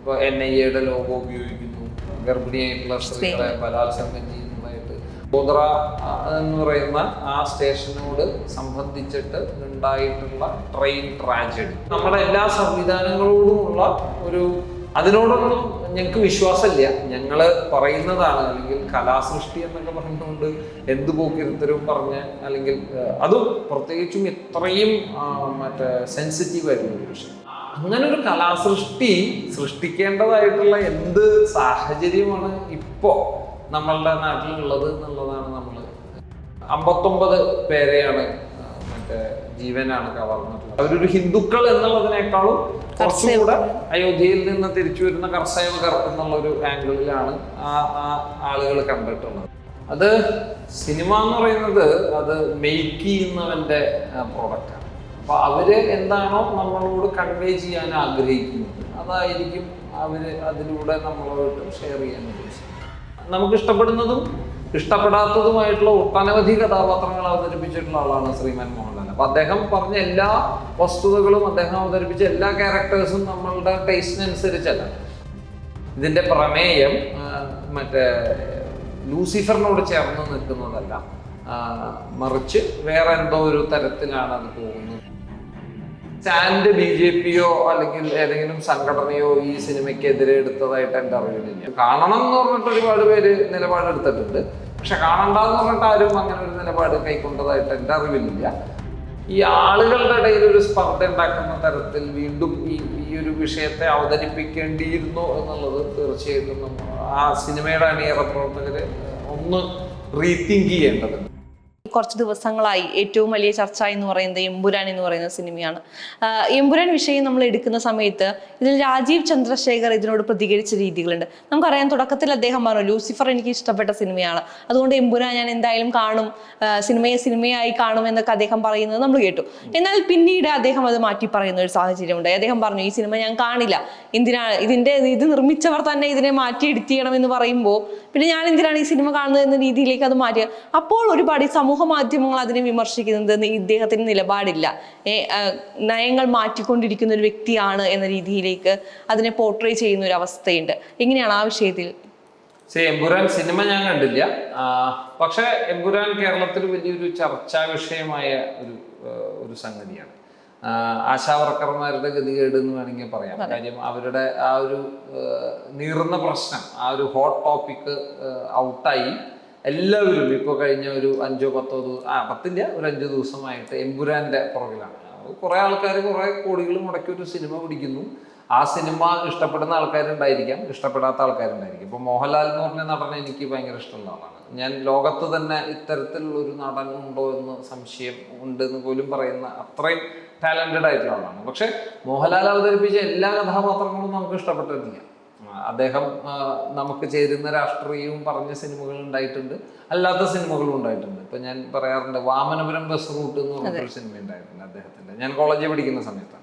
ഇപ്പോൾ N I എയുടെ logo ഉപയോഗിക്കുന്നു. ഗർഭിണിയായിട്ടുള്ള സ്ത്രീകളെ ബലാത്സംഗം ചെയ്യുന്നതായിട്ട്. ഗോദ്ര എന്ന് പറയുന്ന ആ സ്റ്റേഷനോട് സംബന്ധിച്ചിട്ട് ഉണ്ടായിട്ടുള്ള ട്രെയിൻ ട്രാജഡി നമ്മുടെ എല്ലാ സംവിധാനങ്ങളോടുമുള്ള ഒരു അതിനോടൊന്നും ഞങ്ങൾക്ക് വിശ്വാസമില്ല. ഞങ്ങൾ പറയുന്നതാണ് അല്ലെങ്കിൽ കലാസൃഷ്ടി എന്നൊക്കെ പറഞ്ഞുകൊണ്ട് എന്ത് പോക്കിരുത്തരും പറഞ്ഞ് അല്ലെങ്കിൽ അതും പ്രത്യേകിച്ചും ഇത്രയും മറ്റേ സെൻസിറ്റീവ് ആയിരുന്നു ഒരു വിഷയം. അങ്ങനെ ഒരു കലാസൃഷ്ടി സൃഷ്ടിക്കേണ്ടതായിട്ടുള്ള എന്ത് സാഹചര്യമാണ് ഇപ്പോൾ നമ്മളുടെ നാട്ടിലുള്ളത് എന്നുള്ളതാണ് നമ്മൾ അമ്പത്തൊമ്പത് പേരെയാണ് മറ്റേ ജീവനാണ് കവർന്നിട്ടുള്ളത്. അവരൊരു ഹിന്ദുക്കൾ എന്നുള്ളതിനേക്കാളും കുറച്ചുകൂടെ അയോധ്യയിൽ നിന്ന് തിരിച്ചു വരുന്ന കർഷകർ എന്നുള്ള ഒരു ആംഗിളിലാണ് ആ ആ ആളുകൾ കണ്ടിട്ടുള്ളത്. അത് സിനിമ എന്ന് പറയുന്നത് അത് മെയ്ക്ക് ചെയ്യുന്നവന്റെ പ്രോഡക്റ്റാണ് അപ്പൊ അവർ എന്താണോ നമ്മളോട് കൺവേ ചെയ്യാൻ ആഗ്രഹിക്കുന്നത്. അതായിരിക്കും അവർ അതിലൂടെ നമ്മളോട് ഷെയർ ചെയ്യാൻ ഉദ്ദേശിക്കുന്നത്. നമുക്ക് ഇഷ്ടപ്പെടുന്നതും ഇഷ്ടപ്പെടാത്തതുമായിട്ടുള്ള ഒട്ടനവധി കഥാപാത്രങ്ങൾ അവതരിപ്പിച്ചിട്ടുള്ള ആളാണ് ശ്രീമാൻ മോഹൻലാൽ. അപ്പൊ അദ്ദേഹം പറഞ്ഞ എല്ലാ വസ്തുതകളും അദ്ദേഹം അവതരിപ്പിച്ച എല്ലാ ക്യാരക്ടേഴ്സും നമ്മളുടെ ടേസ്റ്റിനനുസരിച്ചല്ല ഇതിന്റെ പ്രമേയം മറ്റേ ലൂസിഫറിനോട് ചേർന്ന് നിൽക്കുന്നതല്ല. മറിച്ച് വേറെ എന്തോ ഒരു തരത്തിലാണ് അത് പോകുന്നത്. സ്റ്റാൻഡ് ബി ജെ പിയോ അല്ലെങ്കിൽ ഏതെങ്കിലും സംഘടനയോ ഈ സിനിമയ്ക്ക് എതിരെ എടുത്തതായിട്ട് എന്റെ അറിവില്ല കാണണം എന്ന് പറഞ്ഞിട്ട് ഒരുപാട് പേര് നിലപാടെടുത്തിട്ടുണ്ട്. പക്ഷെ കാണണ്ടെന്ന് പറഞ്ഞിട്ട് ആരും അങ്ങനെ ഒരു നിലപാട് കൈക്കൊണ്ടതായിട്ട് എന്റെ അറിവില്ല ഈ ആളുകളുടെ ഇടയിൽ ഒരു സ്പർദ്ധ ഉണ്ടാക്കുന്ന തരത്തിൽ വീണ്ടും ഈ ഈ ഒരു വിഷയത്തെ അവതരിപ്പിക്കേണ്ടിയിരുന്നു എന്നുള്ളത് തീർച്ചയായിട്ടും ആ സിനിമയുടെ അണിയറ പ്രവർത്തകര് ഒന്ന് റീതിങ്ക് ചെയ്യേണ്ടതുണ്ട്. കുറച്ച് ദിവസങ്ങളായി ഏറ്റവും വലിയ ചർച്ച എന്ന് പറയുന്നത് എമ്പുരാൻ എന്ന് പറയുന്ന സിനിമയാണ്. എമ്പുരാൻ വിഷയം നമ്മൾ എടുക്കുന്ന സമയത്ത് ഇതിൽ രാജീവ് ചന്ദ്രശേഖർ ഇതിനോട് പ്രതികരിച്ച രീതികളുണ്ട്. നമുക്കറിയാം തുടക്കത്തിൽ അദ്ദേഹം പറഞ്ഞു ലൂസിഫർ എനിക്ക് ഇഷ്ടപ്പെട്ട സിനിമയാണ്. അതുകൊണ്ട് എമ്പുരാൻ ഞാൻ എന്തായാലും കാണും. സിനിമയെ സിനിമയായി കാണും എന്നൊക്കെ അദ്ദേഹം പറയുന്നത് നമ്മൾ കേട്ടു. എന്നാൽ പിന്നീട് അദ്ദേഹം അത് മാറ്റി പറയുന്ന ഒരു സാഹചര്യമുണ്ട് അദ്ദേഹം പറഞ്ഞു ഈ സിനിമ ഞാൻ കാണില്ല. എന്തിനാണ് ഇതിന്റെ ഇത് നിർമ്മിച്ചവർ തന്നെ ഇതിനെ മാറ്റി എഡിറ്റ് എന്ന് പറയുമ്പോൾ പിന്നെ ഞാൻ എന്തിനാണ് ഈ സിനിമ കാണുന്നത് എന്ന രീതിയിലേക്ക് അത് മാറ്റുക അപ്പോൾ ഒരുപാട് സമൂഹ മാധ്യമങ്ങൾ അതിനെ വിമർശിക്കുന്നത് ഇദ്ദേഹത്തിന് നിലപാടില്ല. നയങ്ങൾ മാറ്റിക്കൊണ്ടിരിക്കുന്ന ഒരു വ്യക്തിയാണ് എന്ന രീതിയിലേക്ക് അതിനെ പോർട്രേ ചെയ്യുന്ന ഒരു അവസ്ഥയുണ്ട് എങ്ങനെയാണ് ആ വിഷയത്തിൽ? സേ എംപുരാൻ സിനിമ ഞാൻ കണ്ടില്ല. പക്ഷെ എംപുരാൻ കേരളത്തിൽ വലിയൊരു ചർച്ചാ വിഷയമായ ഒരു ഒരു സംഗതിയാണ്. ആശാവർക്കർമാരുടെ ഗതികേട് എന്ന് വേണമെങ്കിൽ പറയാം. കാര്യം അവരുടെ ആ ഒരു നീറുന്ന പ്രശ്നം ആ ഒരു ഹോട്ട് ടോപ്പിക്ക് ഔട്ടായി എല്ലാവരും ഇപ്പോൾ കഴിഞ്ഞ ഒരു അഞ്ചോ പത്തോ ദിവസം ആ പത്തില്ല ഒരു അഞ്ച് ദിവസമായിട്ട് എമ്പുരാന്റെ പുറകിലാണ്. കുറേ ആൾക്കാർ കുറേ കോടികൾ മുടക്കി ഒരു സിനിമ പിടിക്കുന്നു. ആ സിനിമ ഇഷ്ടപ്പെടുന്ന ആൾക്കാരുണ്ടായിരിക്കാം ഇഷ്ടപ്പെടാത്ത ആൾക്കാരുണ്ടായിരിക്കും. ഇപ്പോൾ മോഹൻലാൽ എന്ന് പറഞ്ഞ നടനെ എനിക്ക് ഭയങ്കര ഇഷ്ടമുള്ള ആളാണ്. ഞാൻ ലോകത്ത് തന്നെ ഇത്തരത്തിലുള്ള ഒരു നടൻ ഉണ്ടോ എന്ന് സംശയം ഉണ്ട് എന്ന് പോലും പറയുന്ന അത്രയും ടാലന്റഡ് ആയിട്ടുള്ള ആളാണ്. പക്ഷേ മോഹൻലാൽ അവതരിപ്പിച്ച എല്ലാ കഥാപാത്രങ്ങളും നമുക്ക് ഇഷ്ടപ്പെട്ടിട്ടില്ല. അദ്ദേഹം നമുക്ക് ചേരുന്ന രാഷ്ട്രീയവും പറഞ്ഞ സിനിമകൾ ഉണ്ടായിട്ടുണ്ട്. അല്ലാത്ത സിനിമകളും ഉണ്ടായിട്ടുണ്ട്. ഇപ്പൊ ഞാൻ പറയാറുണ്ട് വാമനപുരം ബസ് റൂട്ട് എന്ന് പറഞ്ഞൊരു സിനിമ ഉണ്ടായിട്ടുണ്ട് അദ്ദേഹത്തിന്റെ. ഞാൻ കോളേജിൽ പഠിക്കുന്ന സമയത്താണ്.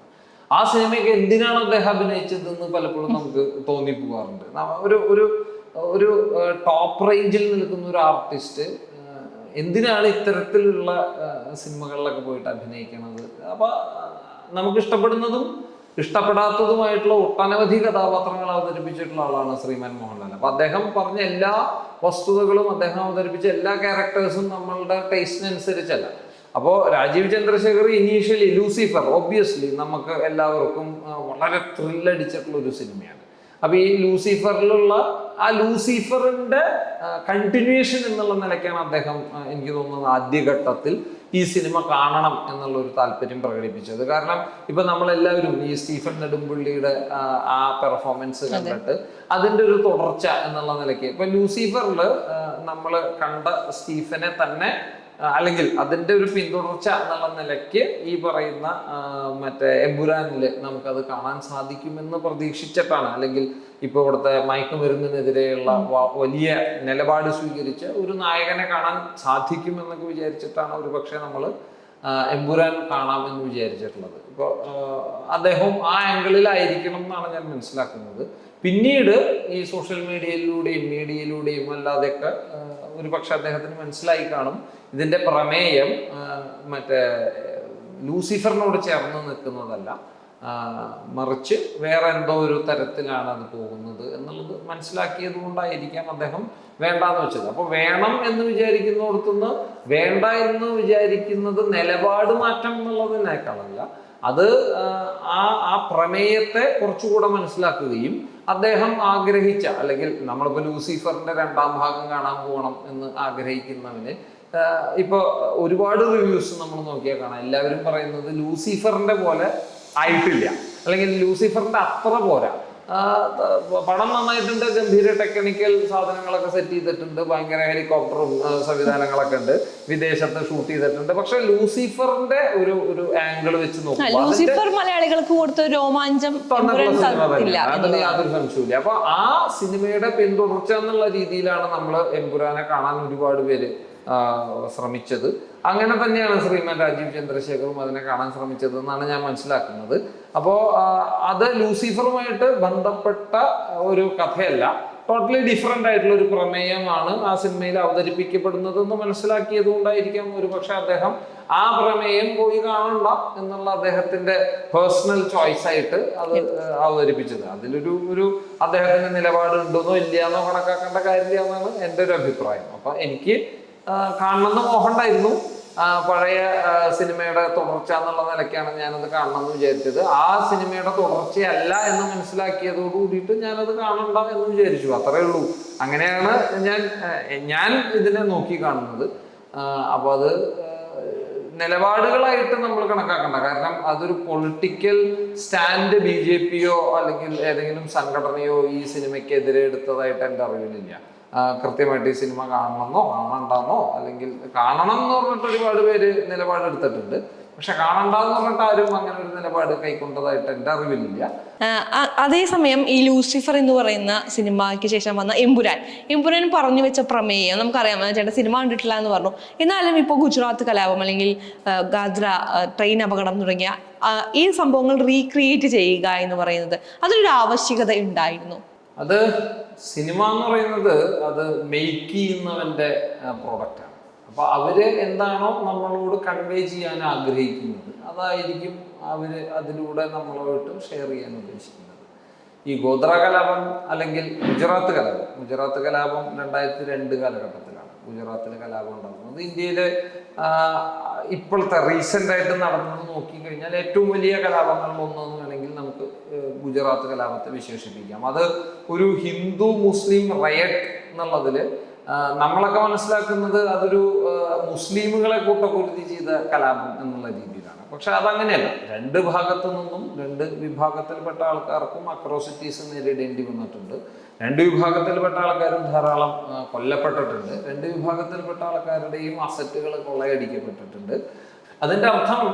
ആ സിനിമയ്ക്ക് എന്തിനാണ് അദ്ദേഹം അഭിനയിച്ചതെന്ന് പലപ്പോഴും നമുക്ക് തോന്നിപ്പോകാറുണ്ട് നമ്മ- ഒരു ഒരു ഒരു ടോപ്പ് റേഞ്ചിൽ നിൽക്കുന്ന ഒരു ആർട്ടിസ്റ്റ് എന്തിനാണ് ഇത്തരത്തിലുള്ള സിനിമകളിലൊക്കെ പോയിട്ട് അഭിനയിക്കുന്നത്? അപ്പൊ നമുക്ക് ഇഷ്ടപ്പെടുന്നതും ഇഷ്ടപ്പെടാത്തതുമായിട്ടുള്ള ഒട്ടനവധി കഥാപാത്രങ്ങൾ അവതരിപ്പിച്ചിട്ടുള്ള ആളാണ് ശ്രീമാൻ മോഹൻലാൽ. അപ്പൊ അദ്ദേഹം പറഞ്ഞ എല്ലാ വസ്തുതകളും അദ്ദേഹം അവതരിപ്പിച്ച എല്ലാ ക്യാരക്ടേഴ്സും നമ്മളുടെ ടേസ്റ്റിനനുസരിച്ചല്ല അപ്പോൾ Rajeev Chandrasekhar initially Lucifer obviously നമുക്ക് എല്ലാവർക്കും വളരെ ത്രില്ലടിച്ചിട്ടുള്ള ഒരു സിനിമയാണ്. അപ്പൊ ഈ ലൂസിഫറിലുള്ള ആ ലൂസിഫറിന്റെ കണ്ടിന്യൂഷൻ എന്നുള്ള നിലയ്ക്കാണ് അദ്ദേഹം എനിക്ക് തോന്നുന്നത് ആദ്യഘട്ടത്തിൽ ഈ സിനിമ കാണണം എന്നുള്ള ഒരു താല്പര്യം പ്രകടിപ്പിച്ചത്. കാരണം ഇപ്പൊ നമ്മളെല്ലാവരും ഈ സ്റ്റീഫൻ നെടുമ്പുള്ളിയുടെ ആ, പെർഫോമൻസ് കണ്ടിട്ട് അതിന്റെ ഒരു തുടർച്ച എന്നുള്ള നിലയ്ക്ക്. ഇപ്പൊ ലൂസിഫറിൽ നമ്മൾ കണ്ട സ്റ്റീഫനെ തന്നെ അല്ലെങ്കിൽ അതിന്റെ ഒരു പിന്തുടർച്ച എന്നുള്ള നിലയ്ക്ക് ഈ പറയുന്ന മറ്റേ എമ്പുരാനിൽ നമുക്കത് കാണാൻ സാധിക്കുമെന്ന് പ്രതീക്ഷിച്ചിട്ടാണ്. അല്ലെങ്കിൽ ഇപ്പൊ ഇവിടുത്തെ മയക്കുമരുന്നിനെതിരെയുള്ള വലിയ നിലപാട് സ്വീകരിച്ച ഒരു നായകനെ കാണാൻ സാധിക്കുമെന്നൊക്കെ വിചാരിച്ചിട്ടാണ് ഒരു പക്ഷേ നമ്മൾ എമ്പുരാൻ കാണാമെന്ന് വിചാരിച്ചിട്ടുള്ളത്. ഇപ്പോൾ അദ്ദേഹം ആ ആംഗിളിലായിരിക്കണം എന്നാണ് ഞാൻ മനസ്സിലാക്കുന്നത്. പിന്നീട് ഈ സോഷ്യൽ മീഡിയയിലൂടെയും മീഡിയയിലൂടെയും അല്ലാതെയൊക്കെ ഒരു പക്ഷെ അദ്ദേഹത്തിന് മനസ്സിലായി കാണും. ഇതിന്റെ പ്രമേയം മറ്റേ ലൂസിഫറിനോട് ചേർന്ന് നിൽക്കുന്നതല്ല. മറിച്ച് വേറെ എന്തോ ഒരു തരത്തിലാണ് അത് പോകുന്നത് എന്നുള്ളത് മനസ്സിലാക്കിയത് കൊണ്ടായിരിക്കാം അദ്ദേഹം വേണ്ടാന്ന് വെച്ചത്. അപ്പൊ വേണം എന്ന് വിചാരിക്കുന്നിടത്തുനിന്ന് വേണ്ട എന്ന് വിചാരിക്കുന്നത് നിലപാട് മാറ്റം എന്നുള്ളതിനേക്കാളല്ല. അത് ആ, ആ പ്രമേയത്തെ കുറച്ചുകൂടെ മനസ്സിലാക്കുകയും അദ്ദേഹം ആഗ്രഹിച്ച അല്ലെങ്കിൽ നമ്മളിപ്പോൾ ലൂസിഫറിന്റെ രണ്ടാം ഭാഗം കാണാൻ പോകണം എന്ന് ആഗ്രഹിക്കുന്നവന് ഇപ്പോൾ ഇപ്പൊ ഒരുപാട് റിവ്യൂസ് നമ്മൾ നോക്കിയാൽ കാണാം. എല്ലാവരും പറയുന്നത് ലൂസിഫറിന്റെ പോലെ ആയിട്ടില്ല. അല്ലെങ്കിൽ ലൂസിഫറിന്റെ അത്ര പോരാ. പടം നന്നായിട്ടുണ്ട്. ഗംഭീര ടെക്നിക്കൽ സാധനങ്ങളൊക്കെ സെറ്റ് ചെയ്തിട്ടുണ്ട്. ഭയങ്കര ഹെലികോപ്റ്ററും സംവിധാനങ്ങളൊക്കെ ഉണ്ട്. വിദേശത്ത് ഷൂട്ട് ചെയ്തിട്ടുണ്ട്. പക്ഷെ ലൂസിഫറിന്റെ ഒരു ഒരു ആംഗിൾ വെച്ച് നോക്കുമ്പോൾ ലൂസിഫർ മലയാളികൾക്ക് കൊടുത്ത രോമാഞ്ചം. അതിന് യാതൊരു സംശയമില്ല അപ്പൊ ആ സിനിമയുടെ പിന്തുടർച്ച എന്നുള്ള രീതിയിലാണ് നമ്മൾ എമ്പുരാനെ കാണാൻ ഒരുപാട് പേര് ശ്രമിച്ചത്. അങ്ങനെ തന്നെയാണ് ശ്രീമാൻ രാജീവ് ചന്ദ്രശേഖറും അതിനെ കാണാൻ ശ്രമിച്ചത് എന്നാണ് ഞാൻ മനസ്സിലാക്കുന്നത്. അപ്പോൾ അത് ലൂസിഫറുമായിട്ട് ബന്ധപ്പെട്ട ഒരു കഥയല്ല. ടോട്ടലി ഡിഫറെന്റ് ആയിട്ടുള്ള ഒരു പ്രമേയമാണ് ആ സിനിമയിൽ അവതരിപ്പിക്കപ്പെടുന്നത് എന്ന് മനസ്സിലാക്കിയത് കൊണ്ടായിരിക്കാം ഒരു പക്ഷെ അദ്ദേഹം ആ പ്രമേയം പോയി കാണണ്ട എന്നുള്ള അദ്ദേഹത്തിന്റെ പേഴ്സണൽ ചോയ്സ് ആയിട്ട് അത് അവതരിപ്പിച്ചത്. അതിലൊരു ഒരു അദ്ദേഹത്തിന്റെ നിലപാട് ഉണ്ടെന്നോ ഇല്ലയെന്നോ കണക്കാക്കേണ്ട കാര്യമില്ല എന്നാണ് എന്റെ ഒരു അഭിപ്രായം. അപ്പൊ എനിക്ക് കാണണമെന്ന് മോഹമുണ്ടായിരുന്നു ആ, പഴയ സിനിമയുടെ തുടർച്ച എന്നുള്ള നിലയ്ക്കാണ് ഞാനത് കാണണമെന്ന് വിചാരിച്ചത്. ആ സിനിമയുടെ തുടർച്ചയല്ല എന്ന് മനസ്സിലാക്കിയതോട് കൂടിയിട്ട് ഞാനത് കാണണ്ട എന്ന് വിചാരിച്ചു. അത്രേ ഉള്ളൂ. അങ്ങനെയാണ് ഞാൻ ഞാൻ ഇതിനെ നോക്കി കാണുന്നത്. അപ്പോൾ അത് നിലപാടുകളായിട്ട് നമ്മൾ കണക്കാക്കണ്ട. കാരണം അതൊരു പൊളിറ്റിക്കൽ സ്റ്റാൻഡ് ബി ജെ പിയോ അല്ലെങ്കിൽ ഏതെങ്കിലും സംഘടനയോ ഈ സിനിമയ്ക്കെതിരെ എടുത്തതായിട്ട് എന്റെ അറിവിലില്ല. കൃത്യമായിട്ട് ഈ സിനിമ കാണണമെന്നോ കാണണ്ടെന്നോ അല്ലെങ്കിൽ കാണണം എന്ന് പറഞ്ഞിട്ട് ഒരുപാട് പേര് നിലപാടെടുത്തിട്ടുണ്ട് പക്ഷെ കാണണ്ടെന്ന് പറഞ്ഞിട്ട് ആരും അങ്ങനെ ഒരു നിലപാട് കൈക്കൊണ്ടതായിട്ട് എന്റെ അറിവിലില്ല. അതേസമയം ഈ ലൂസിഫർ എന്ന് പറയുന്ന സിനിമയ്ക്ക് ശേഷം വന്ന എമ്പുരാൻ. എമ്പുരാൻ പറഞ്ഞു വെച്ച പ്രമേയം നമുക്കറിയാം. ചേട്ടൻ സിനിമ കണ്ടിട്ടില്ല എന്ന് പറഞ്ഞു. എന്നാലും ഇപ്പോൾ ഗുജറാത്ത് കലാപം അല്ലെങ്കിൽ ഗാദ്ര ട്രെയിൻ അപകടം തുടങ്ങിയ ഈ സംഭവങ്ങൾ റീക്രിയേറ്റ് ചെയ്യുക എന്ന് പറയുന്നത് അതിലൊരു ആവശ്യകത ഉണ്ടായിരുന്നു. അത് സിനിമ എന്ന് പറയുന്നത് അത് മെയ്ക്ക് ചെയ്യുന്നവന്റെ പ്രോഡക്റ്റാണ് അപ്പോൾ അവർ എന്താണോ നമ്മളോട് കൺവേ ചെയ്യാൻ ആഗ്രഹിക്കുന്നത് അതായിരിക്കും അവർ അതിലൂടെ നമ്മളോട്ട് ഷെയർ ചെയ്യാൻ ഉദ്ദേശിക്കുന്നത്. ഈ ഗോത്ര കലാപം അല്ലെങ്കിൽ ഗുജറാത്ത് കലാപം ഗുജറാത്ത് കലാപം രണ്ടായിരത്തി രണ്ട് കാലഘട്ടത്തിലാണ് ഗുജറാത്തിൽ കലാപം ഉണ്ടാകുന്നത്. ഇന്ത്യയിലെ ഇപ്പോഴത്തെ റീസെന്റ് ആയിട്ട് നടന്നത് നോക്കിക്കഴിഞ്ഞാൽ ഏറ്റവും വലിയ കലാപങ്ങളിൽ ഒന്നെന്ന് ഗുജറാത്ത് കലാപത്തെ വിശേഷിപ്പിക്കാം. അത് ഒരു ഹിന്ദു മുസ്ലിം റയറ്റ് എന്നുള്ളതിൽ നമ്മളൊക്കെ മനസ്സിലാക്കുന്നത് അതൊരു മുസ്ലിമുകളെ കൂട്ടക്കുരുതി ചെയ്ത കലാപം എന്നുള്ള രീതിയിലാണ്. പക്ഷെ അതങ്ങനെയല്ല. രണ്ട് ഭാഗത്തു നിന്നും രണ്ട് വിഭാഗത്തിൽപ്പെട്ട ആൾക്കാർക്കും അക്രോസിറ്റീസ് നേരിടേണ്ടി വന്നിട്ടുണ്ട്. രണ്ട് വിഭാഗത്തിൽപ്പെട്ട ആൾക്കാരും ധാരാളം കൊല്ലപ്പെട്ടിട്ടുണ്ട്. രണ്ട് വിഭാഗത്തിൽപ്പെട്ട ആൾക്കാരുടെയും അസറ്റുകൾ കൊള്ളയടിക്കപ്പെട്ടിട്ടുണ്ട്. അതിന്റെ അർത്ഥം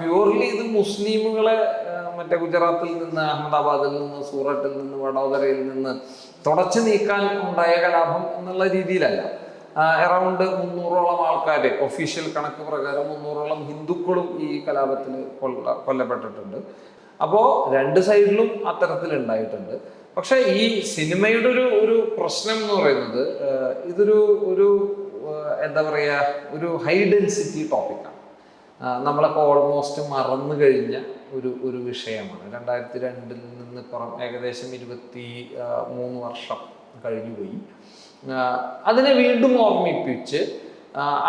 പ്യൂർലി ഇത് മുസ്ലിമുകളെ മറ്റേ ഗുജറാത്തിൽ നിന്ന് അഹമ്മദാബാദിൽ നിന്ന് സൂററ്റിൽ നിന്ന് വഡോദരയിൽ നിന്ന് തുടച്ചു നീക്കാൻ ഉണ്ടായ കലാപം എന്നുള്ള രീതിയിലല്ല. അറൗണ്ട് മുന്നൂറോളം ആൾക്കാർ ഒഫീഷ്യൽ കണക്ക് പ്രകാരം മുന്നൂറോളം ഹിന്ദുക്കളും ഈ കലാപത്തിൽ കൊല്ല കൊല്ലപ്പെട്ടിട്ടുണ്ട്. അപ്പോൾ രണ്ട് സൈഡിലും അത്തരത്തിൽ ഉണ്ടായിട്ടുണ്ട്. പക്ഷെ ഈ സിനിമയുടെ ഒരു ഒരു പ്രശ്നം എന്ന് പറയുന്നത് ഇതൊരു ഒരു എന്താ പറയുക ഒരു ഹൈ ഡെൻസിറ്റി ടോപ്പിക്കാണ് നമ്മളൊക്കെ ഓൾമോസ്റ്റ് മറന്നു കഴിഞ്ഞ ഒരു ഒരു വിഷയമാണ്. രണ്ടായിരത്തി രണ്ടിൽ നിന്ന് പുറം ഏകദേശം ഇരുപത്തി മൂന്ന് വർഷം കഴിഞ്ഞു പോയി. അതിനെ വീണ്ടും ഓർമ്മിപ്പിച്ച്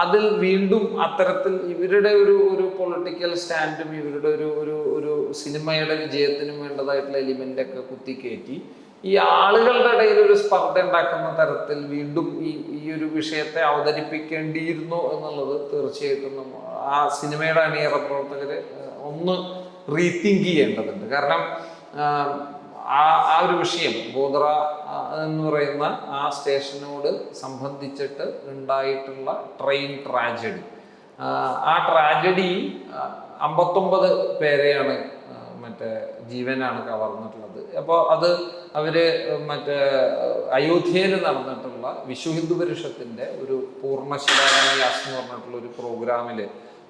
അതിൽ വീണ്ടും അത്തരത്തിൽ ഇവരുടെ ഒരു ഒരു പൊളിറ്റിക്കൽ സ്റ്റാൻഡും ഇവരുടെ ഒരു ഒരു ഒരു സിനിമയുടെ വിജയത്തിനും വേണ്ടതായിട്ടുള്ള എലിമെന്റ് ഒക്കെ കുത്തിക്കയറ്റി ഈ ആളുകളുടെ ഇടയിൽ ഒരു സ്പർദ്ധ ഉണ്ടാക്കുന്ന തരത്തിൽ വീണ്ടും ഈ ഈ ഒരു വിഷയത്തെ അവതരിപ്പിക്കേണ്ടിയിരുന്നു എന്നുള്ളത് തീർച്ചയായിട്ടും ആ സിനിമയുടെ അണിയറ പ്രവർത്തകരെ ഒന്ന് റീതിങ്ക് ചെയ്യേണ്ടതുണ്ട്. കാരണം ആ ആ ഒരു വിഷയം ഗോദ്ര എന്ന് പറയുന്ന ആ സ്റ്റേഷനോട് സംബന്ധിച്ചിട്ട് ഉണ്ടായിട്ടുള്ള ട്രെയിൻ ട്രാജഡി. ആ ട്രാജഡി അമ്പത്തൊമ്പത് പേരെയാണ് മറ്റേ ജീവനാണ് കവർന്നിട്ടുള്ളത്. അപ്പോൾ അത് അവർ മറ്റേ അയോധ്യയിൽ നടന്നിട്ടുള്ള വിശ്വ ഹിന്ദു പരിഷത്തിന്റെ ഒരു പൂർണശിലാന്യാസ് എന്ന് പറഞ്ഞിട്ടുള്ള ഒരു പ്രോഗ്രാമിൽ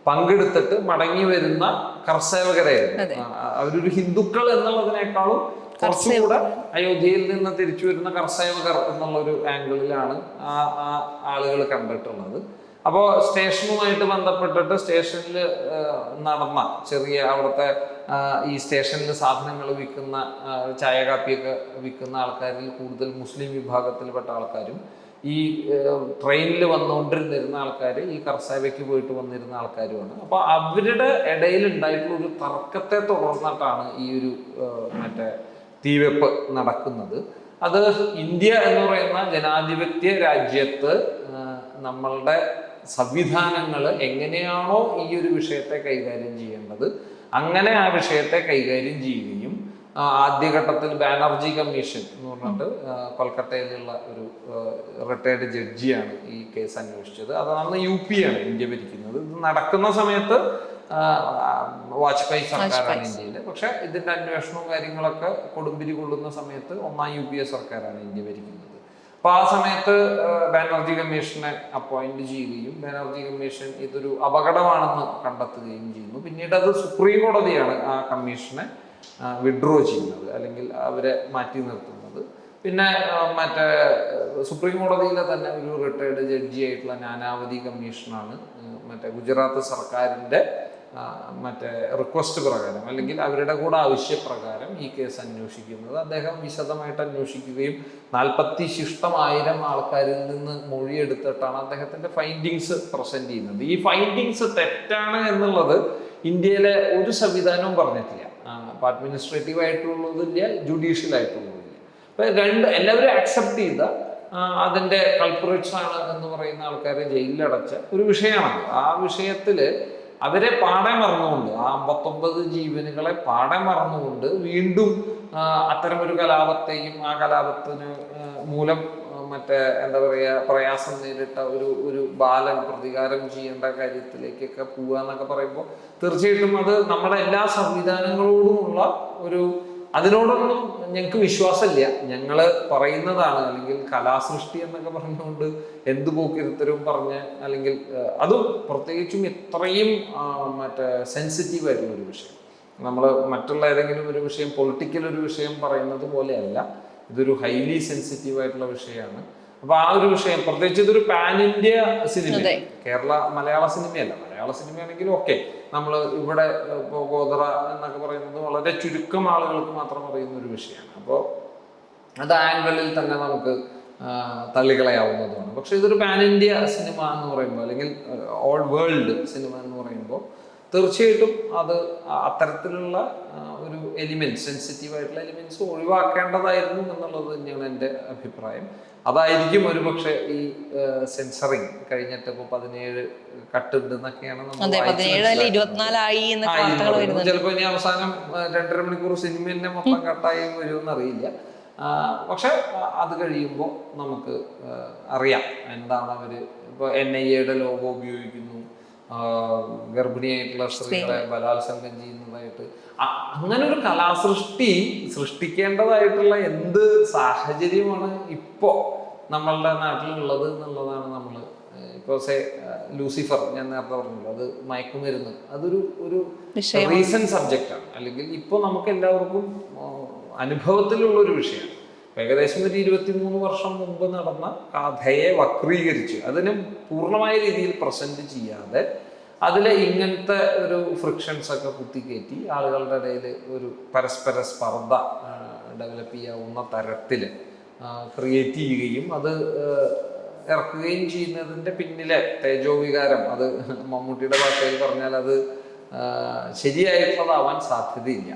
പങ്കെടുത്തിട്ട് മടങ്ങി വരുന്ന കർഷകരായിരുന്നു അവരൊരു ഹിന്ദുക്കൾ എന്നുള്ളതിനേക്കാളും കുറച്ചുകൂടെ അയോധ്യയിൽ നിന്ന് തിരിച്ചു വരുന്ന കർസേവകർ എന്നുള്ളൊരു ആംഗിളിലാണ് ആ ആ ആളുകൾ കണ്ടിട്ടുള്ളത്. അപ്പോ സ്റ്റേഷനുമായിട്ട് ബന്ധപ്പെട്ടിട്ട് സ്റ്റേഷനിൽ നടന്ന ചെറിയ അവിടുത്തെ ഈ സ്റ്റേഷനിൽ സാധനങ്ങൾ വിൽക്കുന്ന ചായ കാപ്പിയൊക്കെ വിൽക്കുന്ന ആൾക്കാരിൽ കൂടുതൽ മുസ്ലിം വിഭാഗത്തിൽപ്പെട്ട ആൾക്കാരും ഈ ട്രെയിനിൽ വന്നുകൊണ്ടിരുന്നിരുന്ന ആൾക്കാർ ഈ കർസാവയ്ക്ക് പോയിട്ട് വന്നിരുന്ന ആൾക്കാരുമാണ്. അപ്പോൾ അവരുടെ ഇടയിൽ ഉണ്ടായിട്ടുള്ള ഒരു തർക്കത്തെ തുടർന്നിട്ടാണ് ഈ ഒരു മറ്റേ തീവെപ്പ് നടക്കുന്നത്. അത് ഇന്ത്യ എന്ന് പറയുന്ന ജനാധിപത്യ രാജ്യത്ത് നമ്മളുടെ സംവിധാനങ്ങൾ എങ്ങനെയാണോ ഈ ഒരു വിഷയത്തെ കൈകാര്യം ചെയ്യേണ്ടത് അങ്ങനെ ആ വിഷയത്തെ കൈകാര്യം ചെയ്യുകയും ആദ്യഘട്ടത്തിൽ ബാനർജി കമ്മീഷൻ എന്ന് പറഞ്ഞിട്ട് കൊൽക്കത്തയിലുള്ള ഒരു റിട്ടയർഡ് ജഡ്ജിയാണ് ഈ കേസ് അന്വേഷിച്ചത്. അത് അന്ന് യു പി ആണ് ഇന്ത്യ ഭരിക്കുന്നത്. ഇത് നടക്കുന്ന സമയത്ത് വാജ്പേയി സർക്കാരാണ് ഇന്ത്യയിൽ പക്ഷെ ഇതിന്റെ അന്വേഷണവും കാര്യങ്ങളൊക്കെ കൊടുമ്പിരി കൊള്ളുന്ന സമയത്ത് ഒന്നാം യു പി എ സർക്കാരാണ് ഇന്ത്യ ഭരിക്കുന്നത്. അപ്പൊ ആ സമയത്ത് ബാനർജി കമ്മീഷനെ അപ്പോയിന്റ് ചെയ്യുകയും ബാനർജി കമ്മീഷൻ ഇതൊരു അപകടമാണെന്ന് കണ്ടെത്തുകയും ചെയ്യുന്നു. പിന്നീട് അത് സുപ്രീം കോടതിയാണ് ആ കമ്മീഷനെ വിഡ്രോ ചെയ്യുന്നത് അല്ലെങ്കിൽ അവരെ മാറ്റി നിർത്തുന്നത്. പിന്നെ മറ്റേ സുപ്രീം കോടതിയിലെ തന്നെ ഒരു റിട്ടയർഡ് ജഡ്ജി ആയിട്ടുള്ള നാനാവതി കമ്മീഷനാണ് മറ്റേ ഗുജറാത്ത് സർക്കാരിന്റെ മറ്റേ റിക്വസ്റ്റ് പ്രകാരം അല്ലെങ്കിൽ അവരുടെ കൂടെ ആവശ്യപ്രകാരം ഈ കേസ് അന്വേഷിക്കുന്നത്. അദ്ദേഹം വിശദമായിട്ട് അന്വേഷിക്കുകയും നാൽപ്പത്തി ശിഷ്ടമായിരം ആൾക്കാരിൽ നിന്ന് മൊഴിയെടുത്തിട്ടാണ് അദ്ദേഹത്തിന്റെ ഫൈൻഡിങ്സ് പ്രസന്റ് ചെയ്യുന്നത്. ഈ ഫൈൻഡിങ്സ് തെറ്റാണ് എന്നുള്ളത് ഇന്ത്യയിലെ ഒരു സംവിധാനവും പറഞ്ഞിട്ടില്ല. അപ്പൊ അഡ്മിനിസ്ട്രേറ്റീവ് ആയിട്ടുള്ളതില്ല ജുഡീഷ്യൽ ആയിട്ടുള്ളതില്ല അപ്പൊ രണ്ട് എല്ലാവരും അക്സെപ്റ്റ് ചെയ്ത അതിന്റെ കൾപ്പറേറ്റ്സ് ആണ് എന്ന് പറയുന്ന ആൾക്കാരെ ജയിലിലടച്ച ഒരു വിഷയമാണ് ആ വിഷയത്തിൽ അവരെ പാടെ മറന്നുകൊണ്ട് ആ അമ്പത്തൊമ്പത് ജീവനുകളെ പാടെ മറന്നുകൊണ്ട് വീണ്ടും അത്തരമൊരു കലാപത്തെയും ആ കലാപത്തിന് മൂലം മറ്റേ എന്താ പറയുക പ്രയാസം നേരിട്ട ഒരു ഒരു ബാലൻ പ്രതികാരം ചെയ്യേണ്ട കാര്യത്തിലേക്കൊക്കെ പോവുക എന്നൊക്കെ പറയുമ്പോൾ തീർച്ചയായിട്ടും അത് നമ്മുടെ എല്ലാ സംവിധാനങ്ങളോടുമുള്ള ഒരു അതിനോടൊന്നും ഞങ്ങൾക്ക് വിശ്വാസമില്ല. ഞങ്ങൾ പറയുന്നതാണ് അല്ലെങ്കിൽ കലാസൃഷ്ടി എന്നൊക്കെ പറഞ്ഞുകൊണ്ട് എന്ത് പോക്കിരുത്തരവും പറഞ്ഞ് അല്ലെങ്കിൽ അതും പ്രത്യേകിച്ചും ഇത്രയും മറ്റേ സെൻസിറ്റീവ് ആയിട്ടുള്ള ഒരു വിഷയം. നമ്മൾ മറ്റുള്ള ഏതെങ്കിലും ഒരു വിഷയം പൊളിറ്റിക്കൽ ഒരു വിഷയം പറയുന്നത് പോലെയല്ല. ഇതൊരു ഹൈലി സെൻസിറ്റീവ് ആയിട്ടുള്ള വിഷയമാണ്. അപ്പൊ ആ ഒരു വിഷയം പ്രത്യേകിച്ച് ഇതൊരു പാൻ ഇന്ത്യ സിനിമ കേരള മലയാള സിനിമയല്ല മലയാള സിനിമയാണെങ്കിലും ഓക്കെ നമ്മൾ ഇവിടെ ഇപ്പോൾ ഗോതറ എന്നൊക്കെ പറയുന്നത് വളരെ ചുരുക്കം ആളുകൾക്ക് മാത്രം അറിയുന്ന ഒരു വിഷയമാണ്. അപ്പോൾ അത് ആംഗിളിൽ തന്നെ നമുക്ക് തള്ളികളയാവുന്നതുമാണ് തള്ളിക്കളയാവുന്നതുമാണ്. പക്ഷെ ഇതൊരു പാൻ ഇന്ത്യ സിനിമ എന്ന് പറയുമ്പോൾ അല്ലെങ്കിൽ ഓൾ വേൾഡ് സിനിമ എന്ന് പറയുമ്പോൾ തീർച്ചയായിട്ടും അത് അത്തരത്തിലുള്ള ഒരു എലിമെന്റ് സെൻസിറ്റീവ് ആയിട്ടുള്ള എലിമെന്റ്സ് ഒഴിവാക്കേണ്ടതായിരുന്നു എന്നുള്ളത് തന്നെയാണ് എന്റെ അഭിപ്രായം. അതായിരിക്കും ഒരു പക്ഷേ ഈ സെൻസറിങ് കഴിഞ്ഞിട്ട് ഇപ്പോൾ പതിനേഴ് കട്ടുണ്ട് എന്നൊക്കെയാണ് നമ്മൾ ഇനി വരുന്നുണ്ട് ചിലപ്പോ ഇനി അവസാനം രണ്ടര മണിക്കൂർ സിനിമ തന്നെ മൊത്തം കട്ടായി വരുമെന്നറിയില്ല. പക്ഷെ അത് കഴിയുമ്പോൾ നമുക്ക് അറിയാം. എന്താണ് അവർ ഇപ്പൊ എൻ ഐ എയുടെ ലോഗോ ഉപയോഗിക്കുന്നു. ഗർഭിണിയായിട്ടുള്ള സ്ത്രീകളെ ബലാത്സംഗം ചെയ്യുന്നതായിട്ട്. അങ്ങനെ ഒരു കലാസൃഷ്ടി സൃഷ്ടിക്കേണ്ടതായിട്ടുള്ള എന്ത് സാഹചര്യമാണ് ഇപ്പോ നമ്മളുടെ നാട്ടിലുള്ളത് എന്നുള്ളതാണ് നമ്മൾ ഇപ്പോൾ സേ ലൂസിഫർ ഞാൻ നേരത്തെ പറഞ്ഞല്ലോ അത് മയക്കുമരുന്ന്. അതൊരു ഒരു റീസെന്റ് റീസൺ സബ്ജക്റ്റ് ആണ് അല്ലെങ്കിൽ ഇപ്പോൾ നമുക്ക് എല്ലാവർക്കും അനുഭവത്തിലുള്ള ഒരു വിഷയമാണ്. ഏകദേശം ഒരു ഇരുപത്തിമൂന്ന് വർഷം മുമ്പ് നടന്ന കഥയെ വക്രീകരിച്ച് അതിനെ പൂർണമായ രീതിയിൽ പ്രസന്റ് ചെയ്യാതെ അതിൽ ഇങ്ങനത്തെ ഒരു ഫ്രിക്ഷൻസ് ഒക്കെ കുത്തിക്കയറ്റി ആളുകളുടെ ഇടയിൽ ഒരു പരസ്പര സ്പർദ്ധ ഡെവലപ്പ് ചെയ്യാവുന്ന തരത്തിൽ ക്രിയേറ്റ് ചെയ്യുകയും അത് ഇറക്കുകയും ചെയ്യുന്നതിന്റെ പിന്നിലെ തേജോവികാരം അത് മമ്മൂട്ടിയുടെ ഭാഷയിൽ പറഞ്ഞാൽ അത് ശരിയായിട്ടുള്ളതാവാൻ സാധ്യതയില്ല.